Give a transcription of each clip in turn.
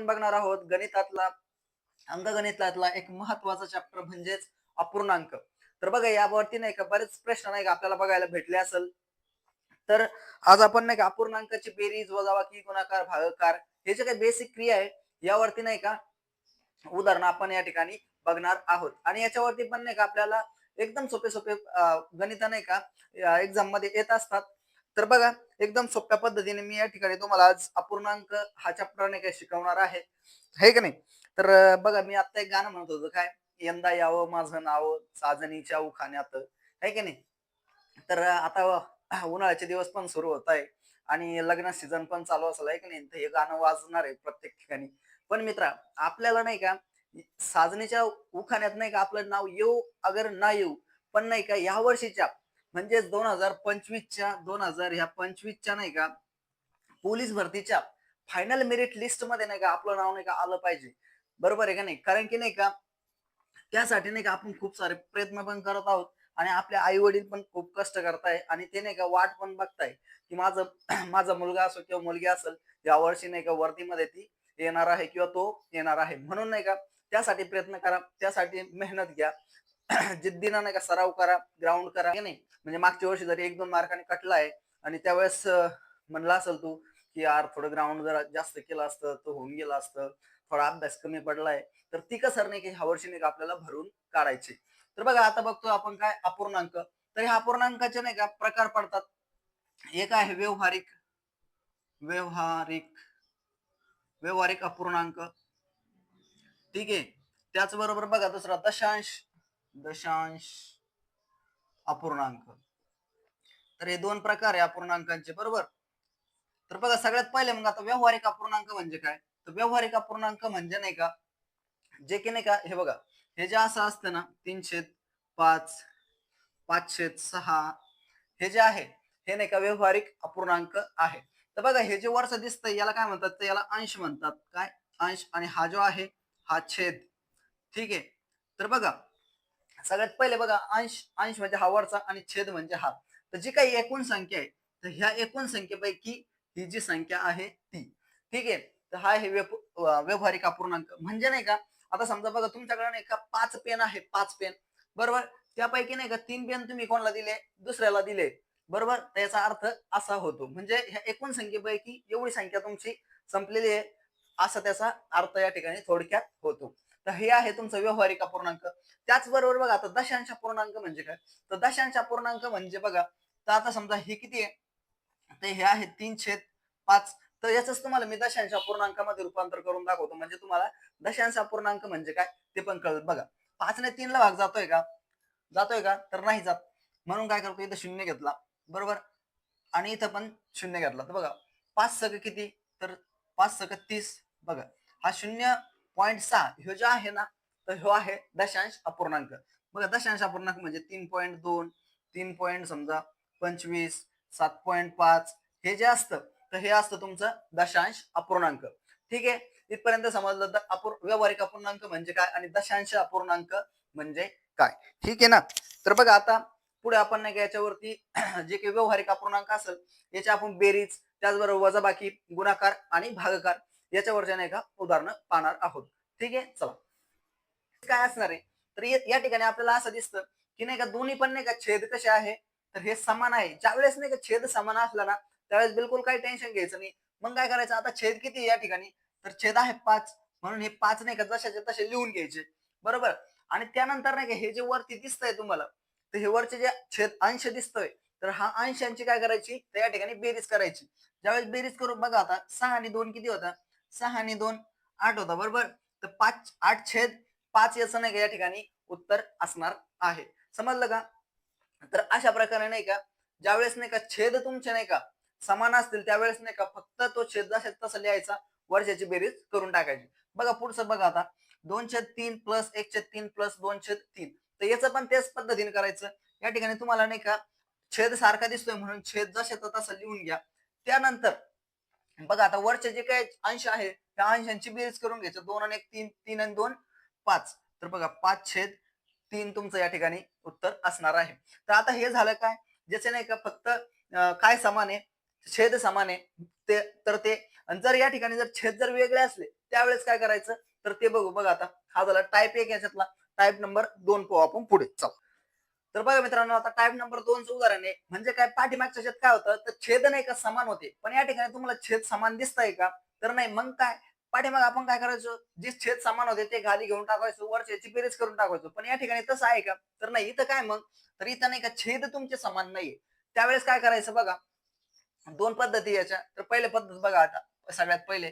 आपण बघणार आहोत गणितातला अंकगणितातला एक महत्त्वाचा चॅप्टर म्हणजेच अपूर्णांक. तर बघा यावरती नाही का बरेच प्रश्न नाही का आपल्याला बघायला भेटले असेल. तर आज आपण नाही का अपूर्णांकाची बेरीज वजावाकी गुणाकार भागाकार हे जे काही बेसिक क्रिया आहे यावरती नाही का उदाहरण आपण या ठिकाणी बघणार आहोत. आणि याच्यावरती पण नाही का आपल्याला एकदम सोपे सोपे गणित नाही का एक्झाममध्ये येत असतात. तर बघा एकदम सोप्या पद्धतीने मी या ठिकाणी तुम्हाला आज अपूर्णांक हा चॅप्टरने काय शिकवणार आहे. हे का नाही? तर बघा मी आता एक गाणं म्हणत होतो काय? यंदा यावं माझं नाव चाजणीच्या उखाण्यात आहे की नाही? तर आता उन्हाळ्याचे दिवस पण सुरू होत आहे आणि लग्न सीझन पण चालू असला आहे की नाही? तर हे गाणं वाजणार आहे प्रत्येक ठिकाणी. पण मित्रा आपल्याला नाही का साजनीच्या उखाण्यात नाही का आपलं नाव येऊ अगर ना येऊ पण नाही का या वर्षीच्या म्हणजेच दोन हजार पंचवीसच्या दोन हजार ह्या पंचवीसच्या नाही का पोलीस भरतीच्या फायनल मेरिट लिस्टमध्ये नाही का आपलं नाव नाही का आलं पाहिजे. बरोबर आहे का नाही? कारण की नाही का त्यासाठी नाही का आपण खूप सारे प्रयत्न पण करत आहोत आणि आपले आई वडील पण खूप कष्ट करताय आणि ते नाही का वाट पण बघताय की माझं माझा मुलगा असो किंवा मुलगी असेल या वर्षी नाही का वर्दीमध्ये ती येणार आहे किंवा तो येणार आहे. म्हणून नाही का त्यासाठी प्रयत्न करा त्यासाठी मेहनत घ्या. जिद्दीनं नाही का सराव करा ग्राउंड करा की नाही? म्हणजे मागच्या वर्षी जरी एक दोन मार्काने कटला आहे आणि त्यावेळेस म्हणला असेल तू की यार थोडं ग्राउंड जरा जास्त केलं असतं तो होऊन गेलं असतं थोडा अभ्यास कमी पडलाय तर ती कसर नाही की ह्या वर्षी नाही का आपल्याला भरून काढायची. तर बघा आता बघतो आपण काय अपूर्णांक. तर ह्या अपूर्णांकाचे नाही का प्रकार पडतात. एक आहे? व्यवहारिक व्यवहारिक व्यवहारिक अपूर्णांक. ठीक आहे? त्याचबरोबर बघा दुसरा दशांश. दशांश अपूर्णांक. तर हे दोन प्रकार आहे अपूर्णांकांचे बरोबर? तर बघा सगळ्यात पहिले मग आता व्यवहारिक अपूर्णांक म्हणजे काय? तर व्यवहारिक अपूर्णांक म्हणजे नाही का जे की नाही का हे बघा हे जे असं असतं ना तीनशे पाच पाचशे सहा हे जे आहे हे नाही का व्यवहारिक अपूर्णांक आहे. तर बघा हे जे वर्ष दिसतंय याला काय म्हणतात? तर याला अंश म्हणतात. काय? अंश आणि हा जो आहे हा छेद. ठीक आहे? तर बघा सगळ्यात पहिले बघा अंश अंश म्हणजे हा वरचा आणि छेद म्हणजे हा. तर जी काही एकूण संख्या आहे तर ह्या एकूण संख्येपैकी ही जी संख्या आहे ती. ठीक आहे? तर हा आहे व्यवहारिक अपूर्णांक म्हणजे नाही का आता समजा बघा तुमच्याकडे नाही का पाच पेन आहे पाच पेन. बरोबर? त्यापैकी नाही का तीन पेन तुम्ही कोणाला दिले? दुसऱ्याला दिले. बरोबर? त्याचा अर्थ असा होतो. म्हणजे ह्या एकूण संख्येपैकी एवढी संख्या तुमची संपलेली आहे असा त्याचा अर्थ या ठिकाणी थोडक्यात होतो. तर हे आहे तुमचं व्यवहारिक अपूर्णांक त्याचबरोबर बघा आता दशांश पूर्णांक म्हणजे काय? तर दशांश पूर्णांक म्हणजे बघा तर आता समजा हे किती आहे? तर हे आहे तीन छेद पाच. तर याच तुम्हाला मी दशांश पूर्णांकामध्ये रूपांतर करून दाखवतो. म्हणजे तुम्हाला दशांश पूर्णांक म्हणजे काय? ते पण कळत बघा पाच ने तीनला भाग जातोय का? जातोय का? तर नाही जात. म्हणून काय करतो इथं शून्य घेतला. बरोबर? आणि इथं पण शून्य घेतला. तर बघा पाच सग किती? तर पाच सग तीस. बघा हा शून्य पॉईंट सहा. ह्यो जो आहे ना तर ह्यो आहे दशांश अपूर्णांक. बघा दशांश अपूर्णांक म्हणजे तीन पॉईंट दोन तीन पॉईंट समजा पंचवीस सात पॉईंट पाच हे जे असतं तर हे असतं तुमचं दशांश अपूर्णांक. ठीक आहे? इथपर्यंत समजलं तर अपूर व्यावहारिक अपूर्णांक म्हणजे काय आणि दशांश अपूर्णांक म्हणजे काय? ठीक आहे ना? तर बघा आता पुढे आपण नाही का याच्यावरती जे काही व्यावहारिक अपूर्णांक असेल याच्या आपण बेरीज त्याचबरोबर वजाबाकी गुणाकार आणि भागाकार याच्यावरच्या नाही का उदाहरणं पाहणार आहोत. ठीक आहे? चला. काय असणार आहे? तर या ठिकाणी आपल्याला असं दिसतं की नाही का दोन्ही पण नाही का छेद कसे आहे? तर हे समान आहे. ज्यावेळेस नाही का छेद समान असला ना त्यावेळेस बिलकुल काही टेन्शन घ्यायचं नाही. मग काय करायचं? आता छेद किती या ठिकाणी? तर छेद आहे पाच. म्हणून हे पाच नाही का जशाचे तसे लिहून घ्यायचे. बरोबर? आणि त्यानंतर नाही का हे जे वरती दिसतंय तुम्हाला तर हे वरचे जे छेद अंश दिसतोय तर हा अंशांची काय करायची? तर या ठिकाणी बेरीज करायची. ज्यावेळेस बेरीज करून बघा आता सहा आणि दोन किती होता? सहा आणि दोन आठ होता. बरोबर? तर पाच आठ छेद पाच याचं नाही का या ठिकाणी उत्तर असणार आहे. समजलं का? तर अशा प्रकारे नाही का ज्यावेळेस नाही का छेद तुमचे नाही का समान असतील त्यावेळेस नाही का फक्त तो छेद जसा तसा लिहायचा वर्षाची बेरीज करून टाकायची. बघा पुढचं बघा आता. दोन छेद तीन प्लस एक छेद तीन प्लस दोन छेद तीन. तर याचं पण त्याच पद्धतीने करायचं. या ठिकाणी तुम्हाला नाही का छेद सारखा दिसतोय म्हणून छेद जसा तसा लिहून घ्या. त्यानंतर बघा आता वरचे जे काही अंश आहे त्या अंशांची बेरीज करून घ्यायचं. दोन आणि एक तीन तीन आणि दोन पाच. तर बघा पाच छेद तीन तुमचं या ठिकाणी उत्तर असणार आहे. तर आता हे झालं काय? ज्याचे नाही का फक्त काय समान? आहे छेद समान. आहे ते तर ते जर या ठिकाणी जर छेद जर वेगळे असले त्यावेळेस काय करायचं? तर ते बघू बघा आता. हा झाला टाईप एक याच्यातला. टाईप नंबर दोन पाहू आपण पुढे. चालू. तर बघा मित्रांनो आता टाईप नंबर दोनचं उदाहरण आहे. म्हणजे काय? पाठीमागच्या शेत काय होतं? तर छेद नाही का समान होते. पण या ठिकाणी तुम्हाला छेद समान दिसताय का? तर नाही. मग काय? पाठीमाग आपण काय करायचो? जे छेद समान होते ते खाली घेऊन टाकायचो वरच्याची बेरीज करून टाकायचो. पण या ठिकाणी तसं आहे का? तर नाही इथं काय मग? तर इथं नाही का छेद तुमचे समान नाहीये. त्यावेळेस काय करायचं बघा? दोन पद्धती याच्या. तर पहिले पद्धत बघा आता सगळ्यात पहिले.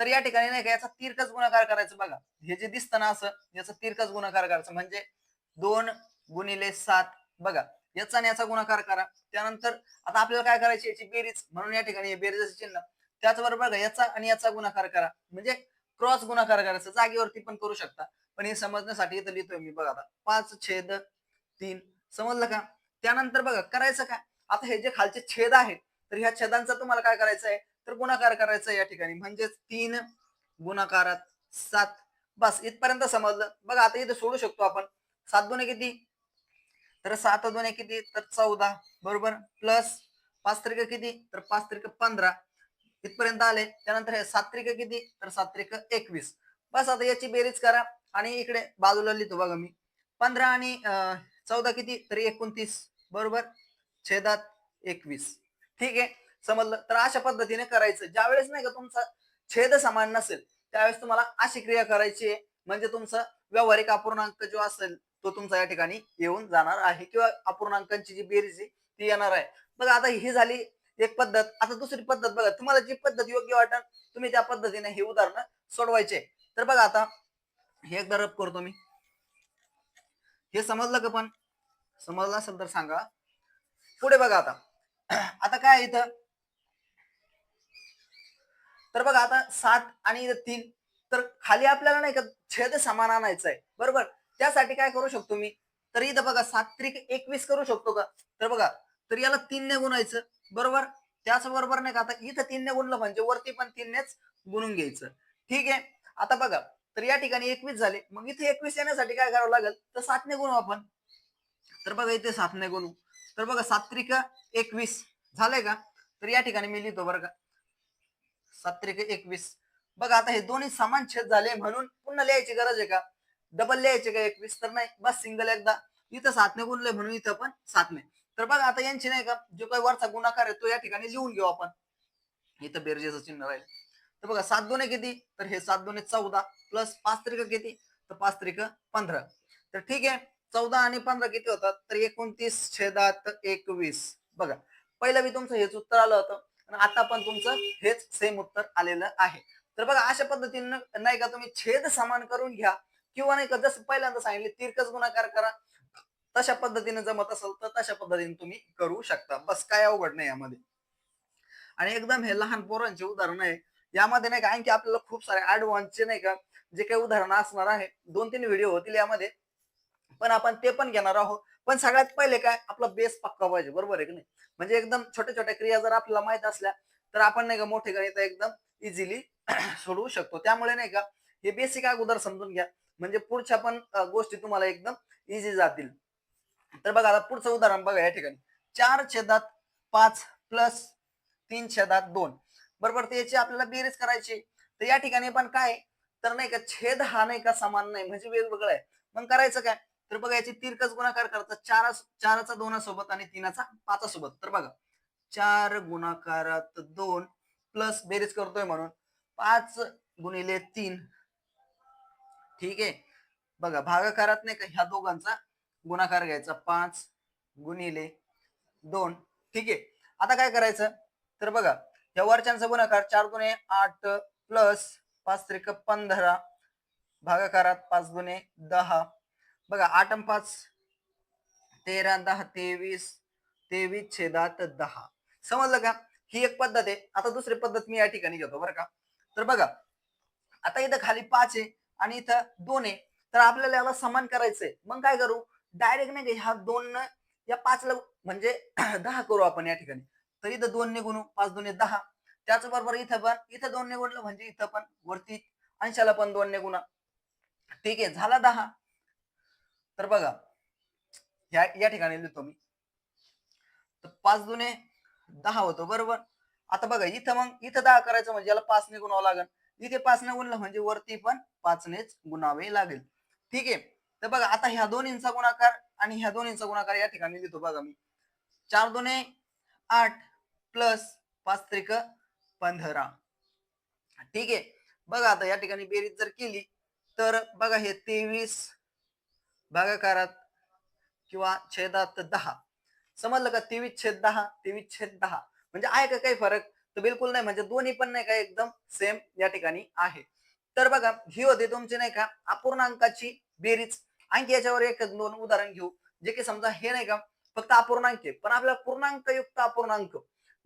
तर या ठिकाणी नाही का याचा तिरकस गुणाकार करायचं बघा. हे जे दिसतं ना असं याचा तिरकस गुणाकार करायचं. म्हणजे दोन गुणिले सात बघा. याचा आणि याचा गुणाकार करा. त्यानंतर आता आपल्याला काय करायची याची बेरीज? म्हणून या ठिकाणी बेरीज चिन्ह. त्याचबरोबर बघा याचा आणि याचा गुणाकार करा. म्हणजे क्रॉस गुणाकार करायचा जागेवरती पण करू शकता. पण हे समजण्यासाठी इथं लिहितोय मी बघा आता. पाच छेद तीन. समजलं का? त्यानंतर बघा करायचं काय? आता हे जे खालचे छेद आहेत तर ह्या छेदांचा तुम्हाला काय करायचं आहे? तर गुणाकार करायचा या ठिकाणी. म्हणजेच तीन गुणाकारात सात. बस इथपर्यंत समजलं. बघा आता इथे सोडू शकतो आपण. सात दोन्ही किती? तर सात दोन्ही किती? तर चौदा. बरोबर? प्लस पाच तारीख किती? तर पाच तारीख पंधरा. इथपर्यंत आले. त्यानंतर हे सातत्रिक किती? तर सात्रिक एकवीस. बस आता याची बेरीज करा आणि इकडे बाजूला लिहितो बघा मी. पंधरा आणि चौदा किती? तरी एकोणतीस. बरोबर? छेदात एकवीस. ठीक आहे? समजलं? तर अशा पद्धतीने करायचं. ज्यावेळेस नाही का तुमचा छेद समान नसेल त्यावेळेस तुम्हाला अशी क्रिया करायची आहे. म्हणजे तुमचा व्यावहारिक अपूर्णांक जो असेल तो तुमचा या ठिकाणी येऊन जाणार आहे. किंवा अपूर्णांकांची जी बेरीज आहे ती येणार आहे. बघा आता ही झाली एक पद्धत आता दुसरी पद्धत बघा तुम्हाला जी पद्धत योग्य वाटेल तुम्ही त्या पद्धतीने हे उदाहरण सोडवायचे. तर बघा आता हे एकदा रब करतो मी. हे समजलं का पण? समजलं असेल तर सांगा. पुढे बघा आता. आता काय आहे इथं? तर बघा आता सात आणि इथं तीन. तर खाली आपल्याला नाही का छेद समान आणायचं आहे. बरोबर? त्यासाठी काय करू शकतो मी? तर इथं बघा सात त्रिक एकवीस करू शकतो का? तर बघा तर याला तीन ने गुणायचं. बरोबर? त्याच बरोबर नाही का आता इथं तीनने गुणलं म्हणजे वरती पण तीननेच गुणून घ्यायचं. ठीक आहे? आता बघा तर या ठिकाणी एकवीस झाले. मग इथे एकवीस येण्यासाठी काय करावं लागेल? तर सातने गुणू आपण. तर बघा इथे सातने गुणू. तर बघा सातत्रिक एकवीस. झालंय का? तर या ठिकाणी मी लिहितो बरं का. सात्रिक एकवीस. बघा आता हे दोन्ही समान छेद झाले म्हणून पुन्हा लिहायची गरज आहे का? डबल लिहायचे का एकवीस? तर नाही. बस सिंगल एकदा. इथं सातने गुणले म्हणून इथं पण सातने. तर बघा आता यांची नाही का जो काही वरचा गुणाकार आहे तो या ठिकाणी लिहून घेऊ आपण. इथं बेरजेचं चिन्ह राहील. तर बघा सात दोन किती? तर हे सात दोन चौदा प्लस पाच त्रिक किती? तर पाच त्रिक पंधरा. तर ठीक आहे चौदा आणि पंधरा किती होतात? तर एकोणतीस छेदात एकवीस. बघा पहिलं मी तुमचं हेच उत्तर आलं होतं. आणि आता पण तुमचं हेच सेम उत्तर आलेलं आहे. तर बघा अशा पद्धतीनं नाही का तुम्ही छेद समान करून घ्या. किंवा नाही का जसं पहिल्यांदा सांगितले तिरकस गुणाकार करा. तशा पद्धतीने जमत असेल तर तशा पद्धतीने तुम्ही करू शकता. बस काय अवघड नाही यामध्ये. आणि एकदम हे लहान पोरांचे उदाहरण आहे. यामध्ये नाही का आणखी आपल्याला खूप सारे ऍडव्हान्सचे नाही का जे काही उदाहरणं असणार आहे. दोन तीन व्हिडिओ होतील यामध्ये. पण आपण ते पण घेणार आहोत. पण सगळ्यात पहिले काय आपला बेस पक्का पाहिजे. बरोबर आहे की नाही? म्हणजे एकदम छोट्या छोट्या क्रिया जर आपल्याला माहीत असल्या तर आपण नाही का मोठे गणित एकदम इझिली सोडवू शकतो. त्यामुळे नाही का हे बेसिक अगोदर समजून घ्या. म्हणजे पुढच्या पण गोष्टी तुम्हाला एकदम इझी जातील. तर बघा आता पुढचं उदाहरण बघा या ठिकाणी. चार छेदात पाच प्लस तीन छेदात दोन. बरोबर त्याची आपल्याला बेरीज करायची. तर या ठिकाणी पण काय तर नाही का छेद हा नाही का समान नाही म्हणजे वेगवेगळं आहे. मग करायचं काय? तर बघा याची तिरकस गुणाकार करतात चार चाराचा दोनासोबत आणि तीनाचा पाचासोबत. तर बघा चार गुणाकारात दोन प्लस बेरीज करतोय म्हणून पाच गुणिले तीन. ठीक आहे? बघा भागाकारात नाही का ह्या दोघांचा गुणाकार घ्यायचा. पाच गुणिले दोन. ठीक? आहे आता काय करायचं? तर बघा या वरच्यांचा गुणाकार चार गुणे आठ प्लस पाच त्रिक पंधरा. भागाकारात पाच गुणे दहा. बघा आठ पाच तेरा दहा तेवीस. तेवीस छेदात दहा. समजलं का? ही एक पद्धत आहे. आता दुसरी पद्धत मी या ठिकाणी घेतो बरं का? तर बघा आता इथं खाली पाच आहे आणि इथं दोन आहे. तर आपल्याला याला समान करायचंय. मग काय करू? डायरेक्ट नाही का ह्या दोन या पाचला म्हणजे दहा करू आपण या ठिकाणी. तर इथं दोन निघून पाच दोन दहा. त्याचबरोबर इथं पण इथं दोन निघून म्हणजे इथं पण वरती अंशाला पण दोन निघून. ठीक आहे झाला दहा. तर बघा या या ठिकाणी लिहितो मी. तर पाच दुने दहा होतो बरोबर? आता बघा इथं मग इथं दहा करायचं म्हणजे याला पाच ने गुणावं लागेल. इथे पाचने गुणलं म्हणजे वरती पण पाचनेच गुणावे लागेल. ठीक आहे? तर बघा आता ह्या दोन्हींचा गुणाकार आणि ह्या दोन्हींचा गुणाकार या ठिकाणी लिहितो बघा मी. चार दोने आठ प्लस पाच त्रिक पंधरा. ठीक आहे. बघा आता या ठिकाणी बेरीज जर केली तर बघा हे तेवीस भागाकारात किंवा छेदात दहा. समजलं का? तेवीस छेद दहा तेवीस छेद दहा. म्हणजे आहे का काही फरक? तर बिलकुल नाही. म्हणजे दोन्ही पण नाही का एकदम सेम या ठिकाणी आहे. तर बघा ही होते तुमची नाही का अपूर्णांकाची बेरीज. आणखी याच्यावर एक दोन उदाहरण घेऊ जे की समजा हे नाही का फक्त अपूर्णांक आहे. पण आपल्याला पूर्णांक युक्त अपूर्णांक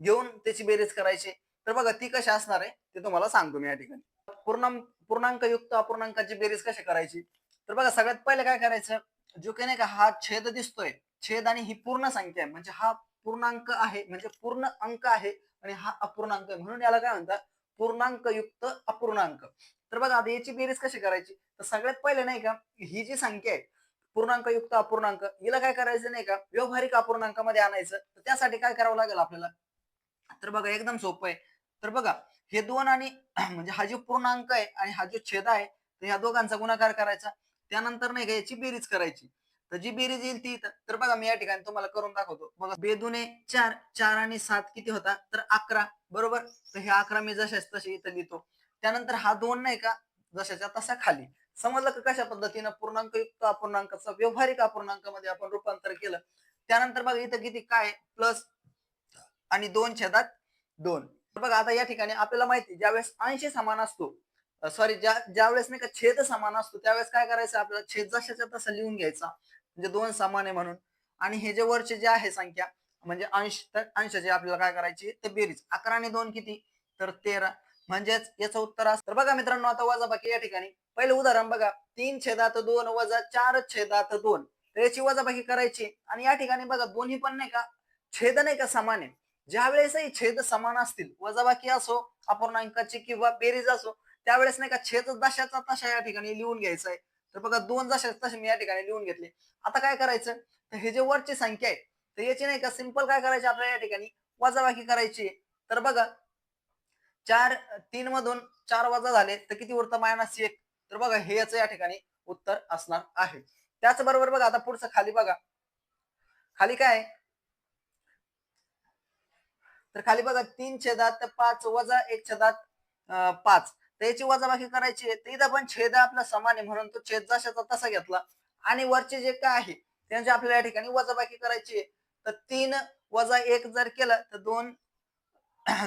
घेऊन त्याची बेरीज करायची. तर बघा ती कशी असणार आहे ते तुम्हाला सांगतो मी या ठिकाणी. पूर्ण पूर्णांक युक्त अपूर्णांकाची बेरीज कशी करायची? तर बघा सगळ्यात पहिले काय करायचं? जो काही नाही का हा छेद दिसतोय. छेद आणि ही पूर्ण संख्या आहे. म्हणजे हा पूर्णांक आहे म्हणजे पूर्ण अंक आहे आणि हा अपूर्णांक आहे. म्हणून याला काय म्हणतात? पूर्णांक युक्त अपूर्णांक. तर बघा आता याची बेरीज कशी करायची? तर सगळ्यात पहिले नाही का ही जी संख्या आहे पूर्णांक युक्त अपूर्णांक हिला काय करायचं नाही का व्यवहारिक अपूर्णांकामध्ये आणायचं. तर त्यासाठी काय करावं लागेल आपल्याला? तर बघा एकदम सोपं आहे. तर बघा हे दोन आणि म्हणजे हा जो पूर्णांक आहे आणि हा जो छेद आहे तर ह्या दोघांचा गुणाकार करायचा. त्यानंतर नाही का याची बेरीज करायची. तर जी बेरीज येईल ती तर बघा मी या ठिकाणी तुम्हाला करून दाखवतो. बघा बेदुने चार चार आणि सात किती होता? तर अकरा. बरोबर? तर हे अकरा मी जशाच तसे इथं लिहितो. त्यानंतर हा दोन नाही का जशाच्या तसा खाली. समजलं का कशा पद्धतीनं पूर्णांक युक्त अपूर्णांकाचं व्यवहारिक अपूर्णांकामध्ये आपण रूपांतर केलं? त्यानंतर बघा इथं किती काय प्लस आणि दोन छेदात दोन. तर बघा आता या ठिकाणी आपल्याला माहिती ज्यावेळेस ऐंशी समान असतो सॉरी ज्या ज्यावेळेस नाही का छेद समान असतो त्यावेळेस काय करायचं आपल्याला? छेद जशाच्या तसा लिहून घ्यायचा. म्हणजे दोन समान आहे म्हणून. आणि हे जे वरचे जे आहे संख्या म्हणजे अंश तर अंशाचे आपल्याला काय करायची? ते बेरीज अकरा आणि दोन किती? तर तेरा. म्हणजेच याचं उत्तर असतं बघा मित्रांनो आता वजाबाकी या ठिकाणी. पहिलं उदाहरण बघा. तीन छेदात दोन वजा चार छेदात दोन. तर याची वजाबाकी करायची. आणि या ठिकाणी बघा दोन्ही पण नाही का छेद नाही का समान आहे. ज्या वेळेसही छेद समान असतील वजाबाकी असो अपूर्णांकाची किंवा बेरीज असो त्यावेळेस नाही का छेद दशाचा तशा या ठिकाणी लिहून घ्यायचा आहे तर बघा दोन जशा तसे मी या ठिकाणी लिहून घेतले. आता काय करायचं? तर हे जे वरची संख्या आहे तर याची नाही का सिंपल काय करायची? आपल्याला या ठिकाणी वजाबाकी करायची तर बघा चार तीन मधून चार वजा झाले तर किती उरतं? मायनस एक. तर बघा हे याचं या ठिकाणी उत्तर असणार आहे. त्याचबरोबर बघा आता पुढचं खाली बघा. खाली काय तर खाली बघा तीन छेदात पाच वजा एक छेदात पाच. तर याची वजाबाकी करायची आहे. तर इथं पण छेद आपला समान आहे. म्हणून तो छेद जशाचा तसा घेतला. आणि वरचे जे काय आहे त्यांची आपल्याला या ठिकाणी वजाबाकी करायची आहे. तर तीन वजा एक जर केलं तर दोन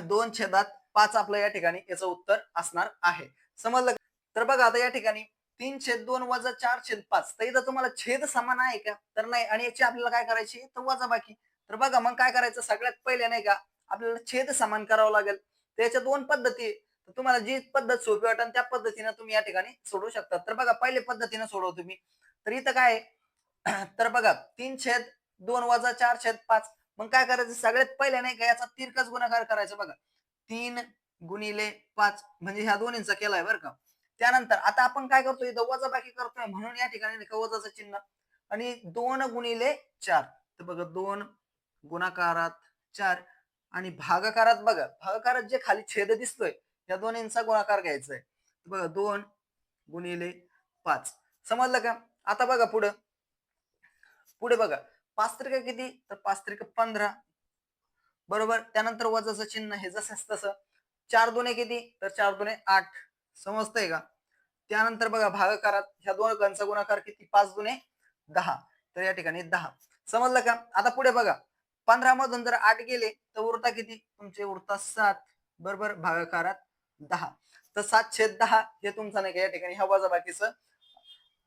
दोन छेदात पाच आपलं या ठिकाणी याचं उत्तर असणार आहे. समजलं तर बघा आता या ठिकाणी तीन छेद दोन वजा चार छेद पाच तर इथं तुम्हाला छेद समान आहे का? तर नाही. आणि याची आपल्याला काय करायची? तर वजा बाकी. तर बघा मग काय करायचं? सगळ्यात पहिले नाही का आपल्याला छेद समान करावं लागेल. तर याच्या दोन पद्धती तुम्हाला जी पद्धत सोपी वाटेल त्या पद्धतीने तुम्ही या ठिकाणी सोडवू शकता. तर बघा पहिले पद्धतीने सोडव तुम्ही. तर इथं काय आहे? तर बघा तीन छेद दोन वजा चार छेद पाच. मग काय करायचं? सगळ्यात पहिले नाही का याचा तिरकस गुणाकार करायचा. बघा तीन गुणिले पाच म्हणजे ह्या दोन्हींचा केलाय बरं का. त्यानंतर आता आपण काय करतोय इथं वजाबाकी करतोय म्हणून या ठिकाणी वजाचं चिन्ह. आणि दोन गुणिले चार. तर बघा दोन गुणाकारात चार आणि भागाकारात बघा भागाकारात जे खाली छेद दिसतोय या दोन्हींचा गुणाकार घ्यायचा आहे बघा दोन गुणिले पाच. समजलं का? आता बघा पुढं. पुढे बघा पाच त्रिका किती? तर पाच त्रिका पंधरा. बरोबर? त्यानंतर वजाचं चिन्ह हे जसंच तसं. चार दुने किती? तर चार दुने आठ. समजतंय का? त्यानंतर बघा भागाकारात ह्या दोन गणचा गुणाकार किती? पाच दुने दहा. तर या ठिकाणी दहा. समजलं का? आता पुढे बघा. पंधरा मधून जर आठ गेले तर उरता किती? तुमचे उरता सात. बरोबर? भागाकारात दहा. तर सात छेद दहा हे तुमचं नाही का? या ठिकाणी ह्या वजाबाकीचं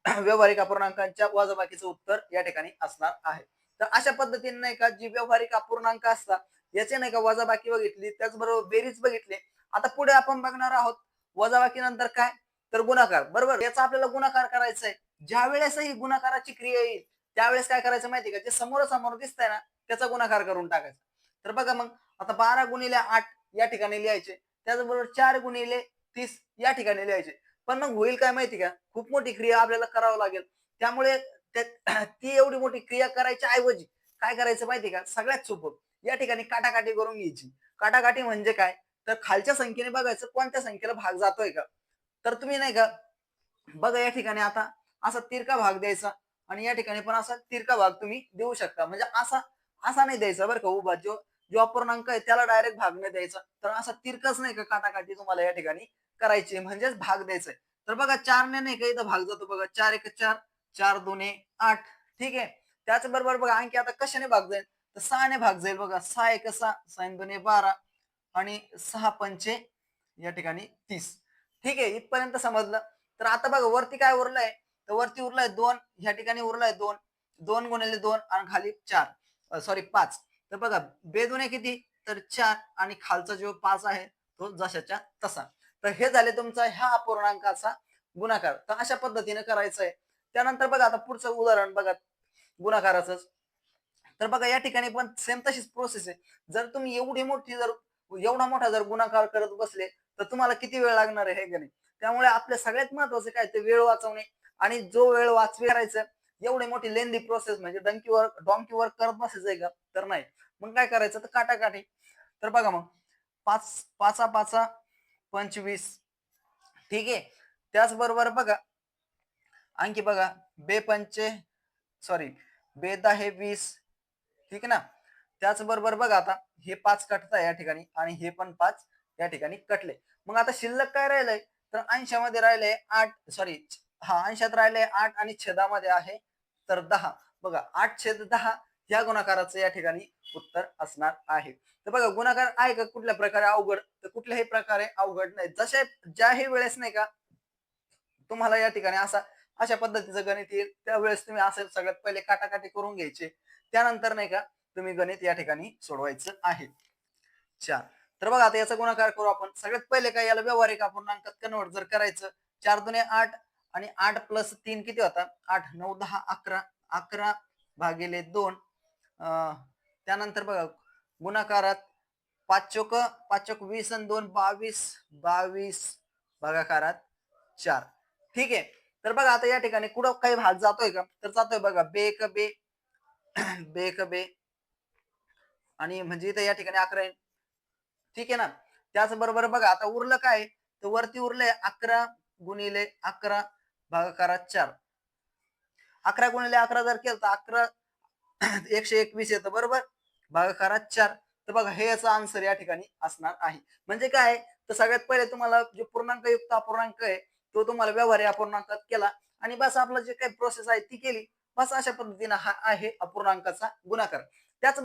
व्यवहारिक अपूर्णांकांच्या वजाबाकीचं उत्तर या ठिकाणी असणार आहे. तर अशा पद्धतीने नाही का? जी व्यवहारिक अपूर्णांक असतात याचे नाही का वजाबाकी बघितली त्याचबरोबर बेरीज बघितले. आता पुढे आपण बघणार आहोत वजाबाकी नंतर काय? तर गुणाकार बरोबर? याचा आपल्याला गुणाकार करायचा आहे ज्या वेळेसही गुणाकाराची क्रिया येईल त्यावेळेस काय करायचं माहिती का? जे समोरासमोर दिसतंय ना त्याचा गुणाकार करून टाकायचा. तर बघा मग आता बारा गुणिले आठ या ठिकाणी लिहायचे. त्याचबरोबर चार गुणिले तीस या ठिकाणी लिहायचे. पण मग होईल काय माहिती का? खूप मोठी क्रिया आपल्याला करावं लागेल. त्यामुळे ती एवढी मोठी क्रिया करायच्या ऐवजी काय करायचं माहिती का? सगळ्यात सोपं. या ठिकाणी काटाकाटी करून घ्यायची. काटाकाटी म्हणजे काय? तर खालच्या संख्येने बघायचं कोणत्या संख्येला भाग जातोय का? तर तुम्ही नाही का बघा या ठिकाणी आता असा तिरका भाग द्यायचा आणि या ठिकाणी पण असा तिरका भाग तुम्ही देऊ शकता. म्हणजे असा असा नाही द्यायचा बरं का उभा. जो जो अपूर्णांक आहे त्याला डायरेक्ट भाग नाही द्यायचा. तर असा तिरकाच नाही का काटाकाटी तुम्हाला या ठिकाणी करायची म्हणजेच भाग द्यायचा आहे. तर बघा चारने नाही का इथं भाग जातो बघा. चार एक चार चार दोन आठ. ठीक आहे? त्याचबरोबर बघा आणखी आता कशाने भाग जाईल? तर सहाने भाग जाईल बघा. सहा एक सहा सहा दोन्ही बारा आणि सहा पंचे या ठिकाणी तीस. ठीक आहे इथपर्यंत समजलं. तर आता बघा वरती काय उरलंय? तर वरती उरलाय दोन ह्या ठिकाणी उरलाय दोन. दोन गुणिले दोन आणि खाली चार. सॉरी पाच. तर बघा बेदुने किती? तर चार आणि खालचा जो पाच आहे तो जशाच्या तसा. तर हे झाले तुमचा ह्या अपूर्णांकाचा गुणाकार. तर अशा पद्धतीने करायचं आहे त्यानंतर बघा आता पुढचं उदाहरण बघा. गुणाकाराचं तर बघा या ठिकाणी पण सेम तशीच प्रोसेस आहे. जर तुम्ही एवढी मोठी जर एवढा मोठा जर गुणाकार करत बसले तर तुम्हाला किती वेळ लागणार आहे हे का नाही? त्यामुळे आपल्या सगळ्यात महत्वाचं काय ते वेळ वाचवणे आणि जो वेळ वाचवी करायचं एवढी मोठी लेंदी प्रोसेस म्हणजे डंकीवर डॉंकीवर करत बसायचंय का? तर नाही. मग काय करायचं? तर काटाकाठी. तर बघा मग पाच पाचा पाचा पंचवीस. ठीक आहे? त्याचबरोबर बघा आणखी बघा बे पंचे सॉरी बे दहा वीस ठीक आहे ना? त्याचबरोबर बघा आता हे पाच कटत या ठिकाणी आणि हे पण पाच या ठिकाणी कटले. मग आता शिल्लक काय राहिलंय? तर अंशामध्ये राहिलंय आठ सॉरी हा अंशात राहिलंय आठ आणि छेदामध्ये आहे तर दहा. बघा आठ छेद दहा या गुणाकाराचं या ठिकाणी उत्तर असणार आहे. तर बघा गुणाकार आहे का? कुठल्या प्रकारे अवघड? तर कुठल्याही प्रकारे अवघड नाही. जशा ज्याही वेळेस नाही का तुम्हाला या ठिकाणी असा अशा पद्धतीचं गणित येईल. त्यावेळेस तुम्ही असं सगळ्यात पहिले काटाकाटी करून घ्यायचे. त्यानंतर नाही का तुम्ही गणित या ठिकाणी सोडवायचं आहे. चार. तर बघा आता याचा गुणाकार करू आपण. सगळ्यात पहिले काय याला व्यवहारिक अपूर्णांकात कन्वर्ट जर करायचं चार दोन आठ आणि आठ प्लस तीन किती होता? आठ नऊ दहा अकरा. अकरा भागिले दोन. अं, त्यानंतर बघा गुणाकारात पाच चोक पाच चोक वीस आणि दोन बावीस बावीस भागाकारात चार. ठीक आहे? तर बघा आता या ठिकाणी कुठं काही भाग जातोय का? तर जातोय बघा बेक बे बेक बे. आणि म्हणजे इथं या ठिकाणी अकरा ठीक आहे ना? त्याचबरोबर बघा आता उरलं काय? तर वरती उरलंय अकरा गुणिले अकरा भागाकारात चार. अकरा गुणिले अकरा जर केलं तर अकरा एकशे एकवीस येतं बरोबर? भागाकारात चार. तर बघा हे याचा आन्सर या ठिकाणी असणार आहे. म्हणजे काय? तर सगळ्यात पहिले तुम्हाला जे पूर्णांक युक्त अपूर्णांक आहे तो तुम्हाला व्यवहारी अपूर्णांकात केला. आणि बस आपला जे काही प्रोसेस आहे ती केली. बस अशा पद्धतीने हा आहे अपूर्णांकाचा गुणाकार. त्याच